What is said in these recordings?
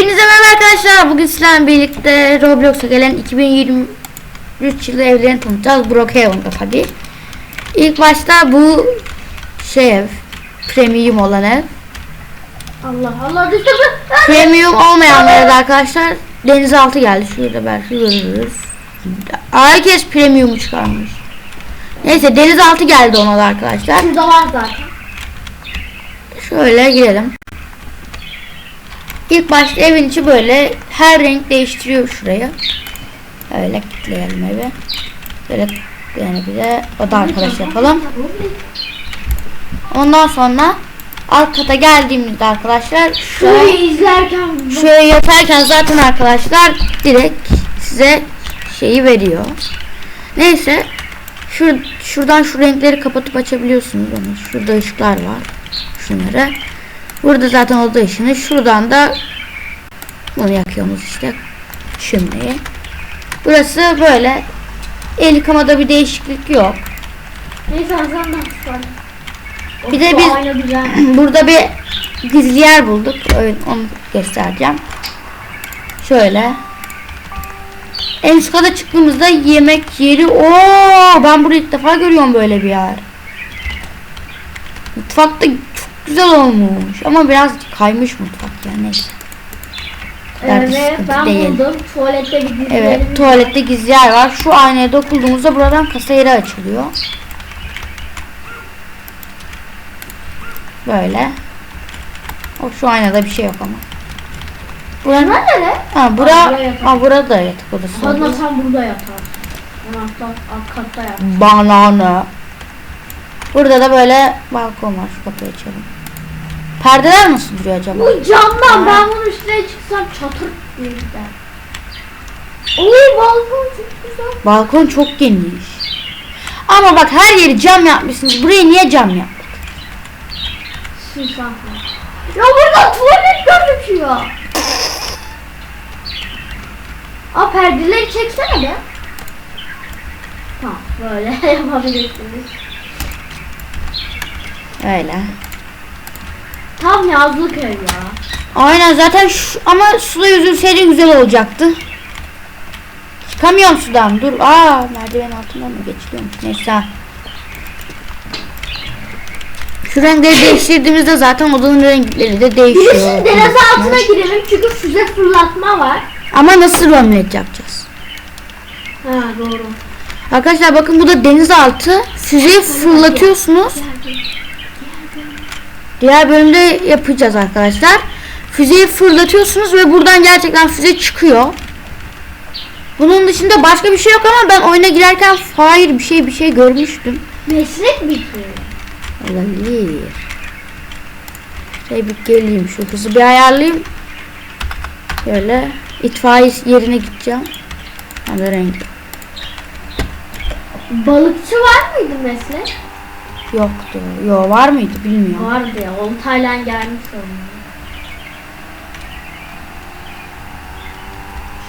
Hepinize merhaba arkadaşlar. Bugün sizlerle birlikte Roblox'a gelen 2023 yılı evlerini tanıtacağız. Brookhaven'da tabii. İlk başta bu şey ev. Premium olan ev. Allah Allah düştü. Premium olmayanlara da arkadaşlar denizaltı geldi. Şurada belki görürüz. Herkes premium çıkarmış. Neyse denizaltı geldi ona da arkadaşlar. Şurada var zaten. Şöyle girelim. İlk başta evin içi böyle her renk değiştiriyor şuraya. Öyle kilitleyelim evi. Böyle yani bir de oda arkadaş yapalım. Ondan sonra alt kata geldiğimizde arkadaşlar şöyle, izlerken şöyle yatarken zaten arkadaşlar direkt size şeyi veriyor. Neyse şur, şuradan şu renkleri kapatıp açabiliyorsunuz onu. Şurada ışıklar var. Şunları. Burada zaten oda ışını. Şuradan da bunu yakıyoruz işte. Şömineyi. Burası böyle. El yıkamada bir değişiklik yok. Neyse Hasan da. Bir de biz-. Burada bir gizli yer bulduk. Onu göstereceğim. Şöyle. En üst kata çıktığımızda yemek yeri. Oo, ben burayı ilk defa görüyorum böyle bir yer. Mutfak da çok güzel olmuş ama biraz kaymış mutfak yani neyse. Evet sıkıntı ben değil. buldum. Tuvalette bir dizlerim. Evet tuvalette gizli yer var. Şu aynaya dokunduğumuzda buradan kasa yeri açılıyor. Böyle. O şu aynada bir şey yok ama. Buranın nere? Ha bura, ha burada yatak odası. Oluyor. sen burada yatarsın. Anahtar alt katta yat. Banana. Burada da böyle balkon var. Şu kapıyı açalım. Perdeler nasıl duruyor acaba? Bu camdan ben bunun üstüne çıksam çatır diye gider. Oy balkon çok güzel. Balkon çok geniş. Ama bak her yeri cam yapmışsınız. Buraya niye cam yap? Süslen. Ya burada tuvalet gözüküyor. Aa perdeleri çeksene be. Tamam böyle yapabilirsiniz. Öyle. Tam yazlık ev ya. Aynen zaten şu, ama suda yüzülseydi güzel olacaktı. Çıkamıyorum sudan. Dur. Aa merdiven altından mı geçiliyormuş? Neyse. Şu renkleri değiştirdiğimizde zaten odanın renkleri de değişiyor. Birisinin deniz altına girelim çünkü füze fırlatma var. Ama nasıl omlet yapacağız? Ha doğru. Arkadaşlar bakın bu da denizaltı. Füzeyi fırlatıyorsunuz. Diğer bölümde yapacağız arkadaşlar. Füzeyi fırlatıyorsunuz ve buradan gerçekten füze çıkıyor. Bunun dışında başka bir şey yok ama ben oyuna girerken Fire bir şey bir şey görmüştüm. Meslek mi? Olabilir. Şey bir geleyim şu hızı bir ayarlayayım. Böyle itfaiye yerine gideceğim. Hem renk Balıkçı var mıydı meslek? Yoktu. Yo var mıydı bilmiyorum. Vardı ya. Oltayla gelmiş onun.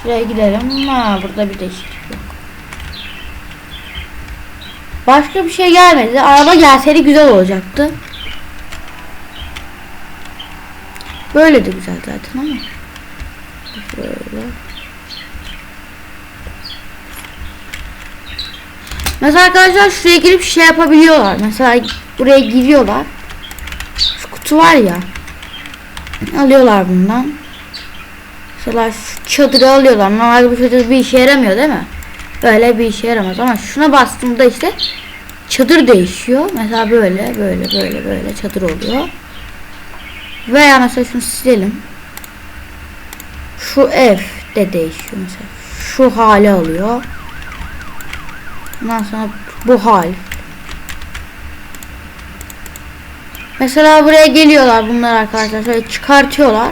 Şuraya gidelim. Ha burada bir değişiklik yok. Başka bir şey gelmedi. Araba gelseydi güzel olacaktı. Böyle de güzel zaten ama. Böyle. Mesela arkadaşlar şuraya girip şey yapabiliyorlar. Mesela buraya giriyorlar. Şu kutu var ya. Alıyorlar bundan. Mesela şu çadırı alıyorlar. Normalde bu çadır bir işe yaramıyor değil mi? Böyle bir işe yaramaz ama şuna bastığımda işte çadır değişiyor. Mesela böyle böyle böyle böyle çadır oluyor. Veya mesela şunu silelim. Şu ev de değişiyor mesela. Şu hali alıyor. Ondan sonra bu hal. Mesela buraya geliyorlar bunlar arkadaşlar. Şöyle çıkartıyorlar.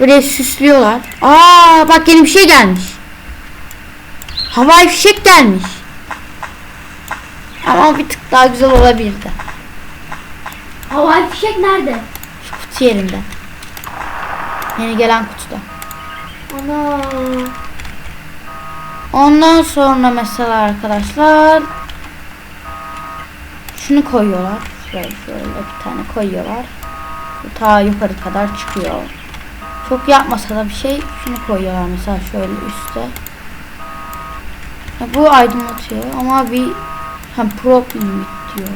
Böyle süslüyorlar. Aa bak yeni bir şey gelmiş. Havai fişek gelmiş. Ama bir tık daha güzel olabilirdi. Havai fişek nerede? Şu kutu yerinde. Yeni gelen kutuda. Ana. Ondan sonra mesela arkadaşlar şunu koyuyorlar. Şöyle şöyle bir tane koyuyorlar. Ta yukarı kadar çıkıyor. Çok yapmasa da bir şey şunu koyuyorlar mesela şöyle üstte. Bu aydınlatıyor ama bir hem problem diyor.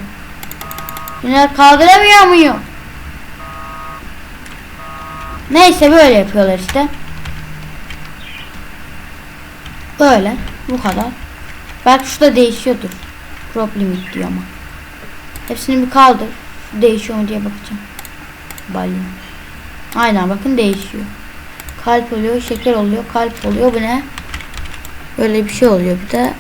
Yine kaldıramıyor muyum? Neyse böyle yapıyorlar işte. Böyle. Bu kadar. Belki şu da değişiyordur. Problem diyor ama. Hepsini bir kaldır. Şu değişiyor mu diye bakacağım. Balyon. Aynen bakın değişiyor. Kalp oluyor, şeker oluyor, kalp oluyor. Bu ne? Böyle bir şey oluyor bir de.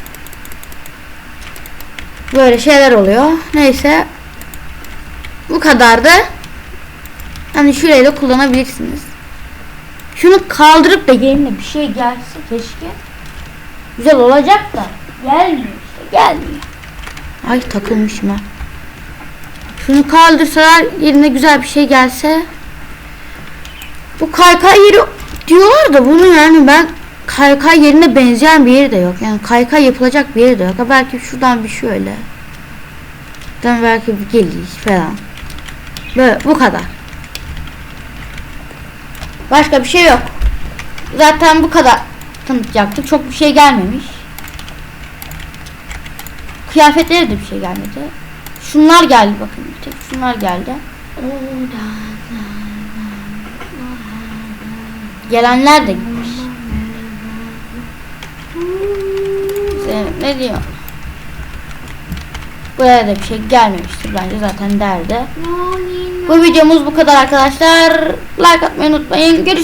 Böyle şeyler oluyor. Neyse. Bu kadardı. Hani şurayı da kullanabilirsiniz. Şunu kaldırıp da yerine bir şey gelse keşke. Güzel olacak da. Gelmiyor işte gelmiyor. Ay takılmışım ha. Şunu kaldırsalar yerine güzel bir şey gelse. Bu kaykay yeri diyorlar da bunu yani ben kaykay yerine benzeyen bir yeri de yok. Yani kaykay yapılacak bir yeri de yok. Belki şuradan bir şöyle. Buradan belki bir geliş falan. Böyle bu kadar. Başka bir şey yok. Zaten bu kadar tanıtacaktık. Çok bir şey gelmemiş. Kıyafetlere de bir şey gelmedi. Şunlar geldi bakın. Bir tek şunlar geldi. Gelenler de gitmiş. Ne diyor? Buraya da bir şey gelmemiştir bence zaten derdi. Bu videomuz bu kadar arkadaşlar. Like atmayı unutmayın. Görüşürüz.